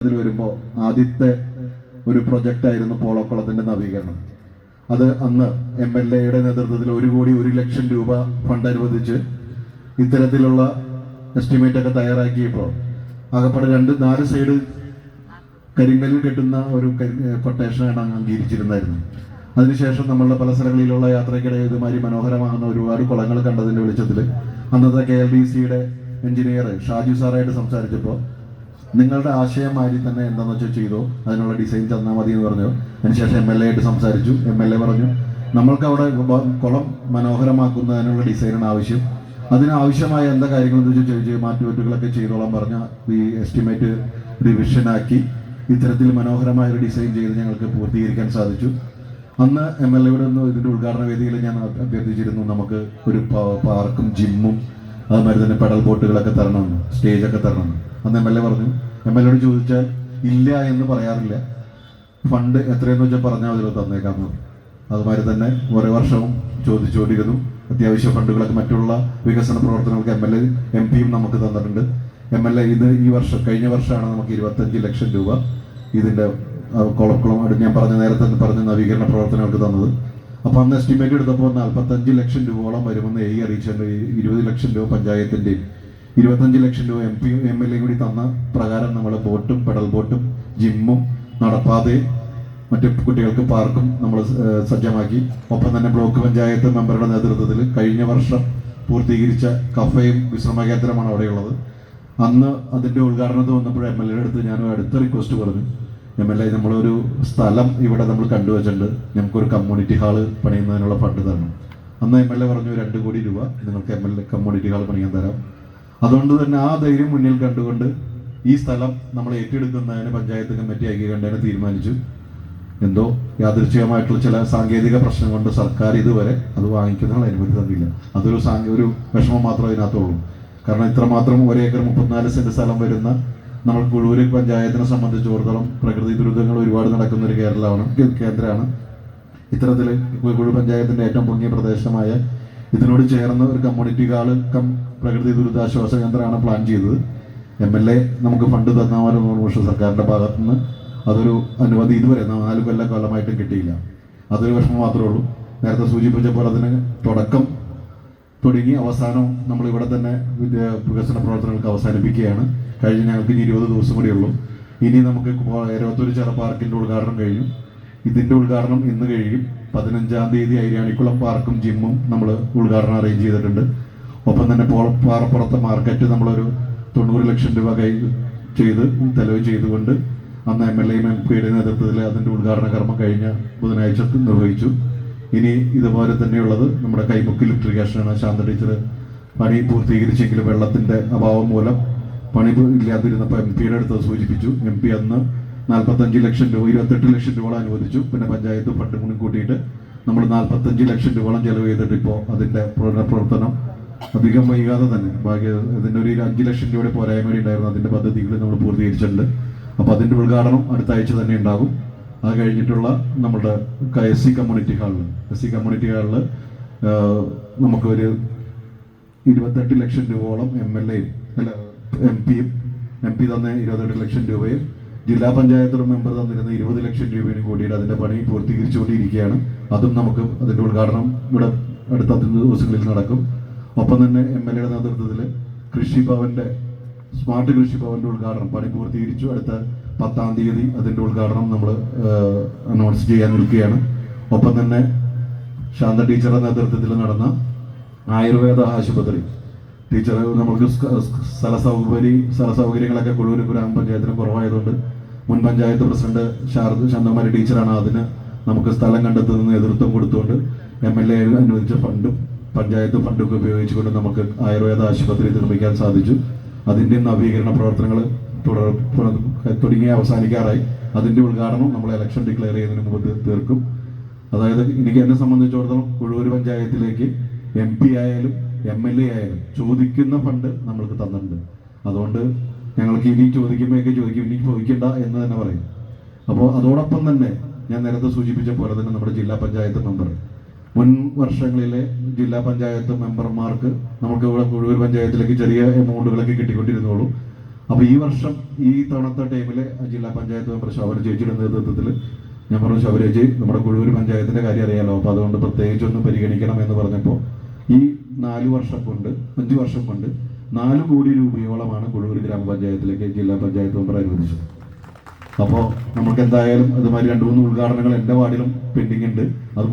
ഇതിൽ വരുമ്പോൾ ആദ്യത്തെ ഒരു പ്രൊജക്റ്റ് ആയിരുന്നു പോളോക്കുളത്തിന്റെ നവീകരണം. അത് അന്ന് എം എൽ എയുടെ നേതൃത്വത്തിൽ ഒരു കോടി ഒരു ലക്ഷം രൂപ ഫണ്ട് അനുവദിച്ച് ഇത്തരത്തിലുള്ള എസ്റ്റിമേറ്റ് ഒക്കെ തയ്യാറാക്കിയപ്പോൾ ആകപ്പാടെ രണ്ട് നാല് സൈഡ് കരിങ്കല്ലിൽ കെട്ടുന്ന ഒരു കൊട്ടേഷനാണ് അങ്ങ് അംഗീകരിച്ചിരുന്നായിരുന്നു അതിനുശേഷം നമ്മളുടെ പല സ്ഥലങ്ങളിലുള്ള യാത്രയ്ക്കിടെ ഇതുമാതിരി മനോഹരമാകുന്ന ഒരുപാട് കുളങ്ങൾ കണ്ടതിന്റെ വെളിച്ചത്തിൽ അന്നത്തെ കെ എൽ ഡി സിയുടെ എഞ്ചിനീയർ ഷാജു സാറായിട്ട് സംസാരിച്ചപ്പോൾ നിങ്ങളുടെ ആശയം മാതിരി തന്നെ എന്താണെന്ന് വെച്ചാൽ ചെയ്തോ? അതിനുള്ള ഡിസൈൻ തന്നാൽ മതി എന്ന് പറഞ്ഞു. അതിനുശേഷം എം എൽ എ ആയിട്ട് സംസാരിച്ചു. എം എൽ എ പറഞ്ഞു നമ്മൾക്ക് അവിടെ കുളം മനോഹരമാക്കുന്നതിനുള്ള ഡിസൈനാണ് ആവശ്യം. അതിനാവശ്യമായ എന്താ കാര്യങ്ങളെന്ന് വെച്ചാൽ ചോദിച്ചു മാറ്റുപറ്റുകളൊക്കെ ചെയ്തോളാം പറഞ്ഞ ഈ എസ്റ്റിമേറ്റ് റിവിഷനാക്കി ഇത്തരത്തിൽ മനോഹരമായ ഒരു ഡിസൈൻ ചെയ്ത് ഞങ്ങൾക്ക് പൂർത്തീകരിക്കാൻ സാധിച്ചു. അന്ന് എം എൽ എയുടെ ഒന്ന് ഇതിന്റെ ഉദ്ഘാടന വേദിയിൽ ഞാൻ അഭ്യർത്ഥിച്ചിരുന്നു നമുക്ക് ഒരു പാർക്കും ജിമ്മും അതുമാതിരി തന്നെ പെഡൽ ബോട്ടുകളൊക്കെ തരണമെന്ന് സ്റ്റേജൊക്കെ തരണമെന്ന് അന്ന് എം എൽ എ പറഞ്ഞു. എം എൽ എയോട് ചോദിച്ചാൽ ഇല്ല എന്ന് പറയാറില്ല. ഫണ്ട് എത്രയെന്ന് വെച്ചാൽ പറഞ്ഞാൽ അതിൽ തന്നേക്കാമെന്ന് പറഞ്ഞു. അതുമാതിരി തന്നെ ഓരോ വർഷവും ചോദിച്ചുകൊണ്ടിരുന്നു. അത്യാവശ്യ ഫണ്ടുകളൊക്കെ മറ്റുള്ള വികസന പ്രവർത്തനങ്ങൾക്ക് എം എൽ എ എം പിയും നമുക്ക് തന്നിട്ടുണ്ട്. എം എൽ എ ഇത് ഈ വർഷം കഴിഞ്ഞ വർഷമാണ് നമുക്ക് ഇരുപത്തഞ്ച് ലക്ഷം രൂപ ഇതിന്റെ ആ, കുളക്കുളം അടുത്ത് ഞാൻ പറഞ്ഞ നേരത്തെ പറഞ്ഞ നവീകരണ പ്രവർത്തനങ്ങൾക്ക് തന്നത്. അപ്പോൾ അന്ന് എസ്റ്റിമേറ്റ് എടുത്തപ്പോൾ നാൽപ്പത്തഞ്ച് ലക്ഷം രൂപയോളം വരുമെന്ന് എ അറിയിച്ചിട്ടുണ്ട്. ഈ ഇരുപത് ലക്ഷം രൂപ പഞ്ചായത്തിന്റെയും ഇരുപത്തഞ്ച് ലക്ഷം രൂപ M P M L A കൂടി തന്ന പ്രകാരം നമ്മൾ ബോട്ടും പെഡൽ ബോട്ടും ജിമ്മും നടപ്പാതയും മറ്റു കുട്ടികൾക്ക് പാർക്കും നമ്മൾ സജ്ജമാക്കി. ഒപ്പം തന്നെ ബ്ലോക്ക് പഞ്ചായത്ത് മെമ്പറുടെ നേതൃത്വത്തിൽ കഴിഞ്ഞ വർഷം പൂർത്തീകരിച്ച കഫയും വിശ്രമ കേന്ദ്രമാണ് അവിടെയുള്ളത്. അന്ന് അതിന്റെ ഉദ്ഘാടനത്തിൽ വന്നപ്പോൾ എം എൽ എയുടെ അടുത്ത് ഞാൻ അടുത്ത റിക്വസ്റ്റ് പറഞ്ഞു. എം എൽ എ നമ്മളൊരു സ്ഥലം ഇവിടെ നമ്മൾ കണ്ടുവച്ചിട്ടുണ്ട്. ഞങ്ങൾക്കൊരു കമ്മ്യൂണിറ്റി ഹാൾ പണിയുന്നതിനുള്ള ഫണ്ട് തരണം. അന്ന് എം എൽ എ പറഞ്ഞു രണ്ട് കോടി രൂപ നിങ്ങൾക്ക് M L A community hall പണിയാൻ തരാം. അതുകൊണ്ട് തന്നെ ആ ധൈര്യം മുന്നിൽ കണ്ടുകൊണ്ട് ഈ സ്ഥലം നമ്മൾ ഏറ്റെടുക്കുന്നതിന് പഞ്ചായത്ത് കമ്മിറ്റി ആക്കി കണ്ടതിന് തീരുമാനിച്ചു. എന്തോ യാദൃച്ഛികമായിട്ടുള്ള ചില സാങ്കേതിക പ്രശ്നം കൊണ്ട് സർക്കാർ ഇതുവരെ അത് വാങ്ങിക്കുന്നതിനുള്ള അനുമതി തന്നില്ല. അതൊരു സാങ്കേ ഒരു വിഷമം മാത്രമേ അതിനകത്തുള്ളൂ. കാരണം ഇത്രമാത്രം ഒരേക്കർ മുപ്പത്തിനാല് സെന്റ് സ്ഥലം വരുന്ന നമ്മൾ കുഴൂര് പഞ്ചായത്തിനെ സംബന്ധിച്ചിടത്തോളം പ്രകൃതി ദുരിതങ്ങൾ ഒരുപാട് നടക്കുന്ന ഒരു കേരളമാണ് കേന്ദ്രമാണ്. ഇത്തരത്തിൽ കുഴൂർ പഞ്ചായത്തിന്റെ ഏറ്റവും പൊങ്ങിയ പ്രദേശമായ ഇതിനോട് ചേർന്ന് ഒരു കമ്മ്യൂണിറ്റി ഹാൾ കം പ്രകൃതി ദുരിതാശ്വാസ കേന്ദ്രമാണ് പ്ലാൻ ചെയ്തത്. എം എൽ എ നമുക്ക് ഫണ്ട് തന്നാലും പക്ഷേ സർക്കാരിന്റെ ഭാഗത്തുനിന്ന് അതൊരു അനുമതി ഇതുവരെ നാല് കൊല്ല കാലമായിട്ടും കിട്ടിയില്ല. അതൊരു വിഷമം മാത്രമേ ഉള്ളൂ. നേരത്തെ സൂചിപ്പിച്ച പോലെ അതിന് തുടക്കം തുടങ്ങി അവസാനം നമ്മൾ ഇവിടെ തന്നെ വികസന പ്രവർത്തനങ്ങൾക്ക് അവസാനിപ്പിക്കുകയാണ്. കഴിഞ്ഞ ഞങ്ങൾക്ക് ഇനി ഇരുപത് ദിവസം കൂടി ഉള്ളൂ. ഇനി നമുക്ക് ഇരുപത്തൊരു ചെറ പാർക്കിന്റെ ഉദ്ഘാടനം കഴിഞ്ഞു. ഇതിന്റെ ഉദ്ഘാടനം ഇന്ന് കഴിയും. പതിനഞ്ചാം തീയതി ഐരാണിക്കുളം പാർക്കും ജിമ്മും നമ്മൾ ഉദ്ഘാടനം അറേഞ്ച് ചെയ്തിട്ടുണ്ട്. ഒപ്പം തന്നെ പാറപ്പുറത്തെ മാർക്കറ്റ് നമ്മളൊരു തൊണ്ണൂറ് ലക്ഷം രൂപ കൈ ചെയ്ത് തെലവ് ചെയ്തുകൊണ്ട് അന്ന് എം എൽ എയും എം പിയുടെ നേതൃത്വത്തിൽ അതിന്റെ ഉദ്ഘാടന കർമ്മം കഴിഞ്ഞ ബുധനാഴ്ച നിർവഹിച്ചു. ഇനി ഇതുപോലെ തന്നെയുള്ളത് നമ്മുടെ കൈമുക്ക് ഇലക്ട്രിക്കേഷനാണ് ശാന്ത ടീച്ചർ പണി പൂർത്തീകരിച്ചെങ്കിലും വെള്ളത്തിന്റെ അഭാവം മൂലം പണി ഇല്ലാതിരുന്നപ്പോൾ എം പിയുടെ അടുത്ത് സൂചിപ്പിച്ചു. എം പി അന്ന് നാൽപ്പത്തഞ്ച് ലക്ഷം രൂപ ഇരുപത്തെട്ട് ലക്ഷം രൂപ അനുവദിച്ചു. പിന്നെ പഞ്ചായത്ത് ഫണ്ട് മുൻകൂട്ടിയിട്ട് നമ്മൾ നാൽപ്പത്തഞ്ച് ലക്ഷം രൂപയോളം ചെലവ് ചെയ്തിട്ട് ഇപ്പോൾ അതിന്റെ പുനഃപ്രവർത്തനം അധികം വൈകാതെ തന്നെ. ബാക്കി ഇതിന്റെ ഒരു അഞ്ച് ലക്ഷം രൂപയുടെ പോരായ്മ ഉണ്ടായിരുന്നു. അതിന്റെ പദ്ധതികൾ നമ്മൾ പൂർത്തീകരിച്ചിട്ടുണ്ട്. അപ്പോൾ അതിന്റെ ഉദ്ഘാടനം അടുത്ത ആഴ്ച തന്നെ ഉണ്ടാകും. അത് കഴിഞ്ഞിട്ടുള്ള നമ്മുടെ എസ് സി കമ്മ്യൂണിറ്റി ഹാളിൽ എസ് സി കമ്മ്യൂണിറ്റി ഹാളിൽ നമുക്കൊരു ഇരുപത്തെട്ട് ലക്ഷം രൂപയോളം എം എൽ എയും അല്ല എം പിയും എം പി തന്നെ ഇരുപത്തെട്ട് ലക്ഷം രൂപയും ജില്ലാ പഞ്ചായത്ത് മെമ്പർ തന്നിരുന്ന ഇരുപത് ലക്ഷം രൂപയും കൂടിയിട്ട് അതിന്റെ പണി പൂർത്തീകരിച്ചുകൊണ്ടിരിക്കുകയാണ്. അതും നമുക്ക് അതിന്റെ ഉദ്ഘാടനം ഇവിടെ അടുത്ത ദിവസങ്ങളിൽ നടക്കും. ഒപ്പം തന്നെ എം എൽ എയുടെ നേതൃത്വത്തിൽ കൃഷിഭവന്റെ സ്മാർട്ട് കൃഷിഭവന്റെ ഉദ്ഘാടനം പണി പൂർത്തീകരിച്ചു. അടുത്ത പത്താം തീയതി അതിന്റെ ഉദ്ഘാടനം നമ്മൾ അനൗൺസ് ചെയ്യാൻ നിൽക്കുകയാണ് ഒപ്പം തന്നെ ശാന്ത ടീച്ചറുടെ നേതൃത്വത്തിൽ നടന്ന ആയുർവേദ ആശുപത്രി. ടീച്ചർ സ് സ്ഥല സൗകര്യ സ്ഥല സൗകര്യങ്ങളൊക്കെ കൊഴൂർ ഗ്രാമപഞ്ചായത്തിന് കുറവായതുകൊണ്ട് മുൻ പഞ്ചായത്ത് പ്രസിഡന്റ് ശാരദ ശാന്തകുമാരി ടീച്ചറാണ് അതിന് നമുക്ക് സ്ഥലം കണ്ടെത്തുന്ന നേതൃത്വം കൊടുത്തുകൊണ്ട് എം എൽ എ അനുവദിച്ച ഫണ്ടും പഞ്ചായത്ത് ഫണ്ടൊക്കെ ഉപയോഗിച്ചുകൊണ്ട് നമുക്ക് ആയുർവേദ ആശുപത്രി നിർമ്മിക്കാൻ സാധിച്ചു. അതിന്റെ നവീകരണ പ്രവർത്തനങ്ങൾ തുടർ തുടങ്ങി അവസാനിക്കാറായി. അതിന്റെ ഉദ്ഘാടനം നമ്മൾ ഇലക്ഷൻ ഡിക്ലെയർ ചെയ്യുന്നതിന് മുമ്പ് തീർക്കും. അതായത് എനിക്ക് എന്നെ സംബന്ധിച്ചിടത്തോളം കുഴൂർ പഞ്ചായത്തിലേക്ക് എം പി ആയാലും എം എൽ എ ആയാലും ചോദിക്കുന്ന ഫണ്ട് നമ്മൾക്ക് തന്നിട്ടുണ്ട്. അതുകൊണ്ട് ഞങ്ങൾക്ക് ഇനി ചോദിക്കുമ്പോഴൊക്കെ ചോദിക്കും ഇനി ചോദിക്കണ്ട എന്ന് തന്നെ പറയും. അപ്പോൾ അതോടൊപ്പം തന്നെ ഞാൻ നേരത്തെ സൂചിപ്പിച്ച പോലെ തന്നെ നമ്മുടെ ജില്ലാ പഞ്ചായത്ത് മെമ്പർ. മുൻ വർഷങ്ങളിലെ ജില്ലാ പഞ്ചായത്ത് മെമ്പർമാർക്ക് നമുക്ക് ഇവിടെ കുഴൂർ പഞ്ചായത്തിലേക്ക് ചെറിയ എമൗണ്ടുകളൊക്കെ കിട്ടിക്കൊണ്ടിരുന്നുള്ളൂ അപ്പോൾ ഈ വർഷം ഈ തവണത്തെ ടൈമിൽ ജില്ലാ പഞ്ചായത്ത് മെമ്പർ ശോഭന ചേച്ചിയുടെ നേതൃത്വത്തിൽ ഞാൻ പറഞ്ഞു ശോഭന നമ്മുടെ കുഴൂർ പഞ്ചായത്തിന്റെ കാര്യം അറിയാലോ. അപ്പോൾ അതുകൊണ്ട് പ്രത്യേകിച്ച് ഒന്ന് പരിഗണിക്കണം എന്ന് പറഞ്ഞപ്പോൾ ഈ നാല് വർഷം കൊണ്ട് അഞ്ച് വർഷം കൊണ്ട് നാല് കോടി രൂപയോളമാണ് കുഴൂർ ഗ്രാമപഞ്ചായത്തിലേക്ക് ജില്ലാ പഞ്ചായത്ത് മെമ്പർ അനുവദിച്ചത്. അപ്പോൾ നമുക്ക് എന്തായാലും അതുമാതിരി രണ്ട് മൂന്ന് ഉദ്ഘാടനങ്ങൾ എന്റെ വാർഡിലും പെൻഡിങ് ഉണ്ട്. അത്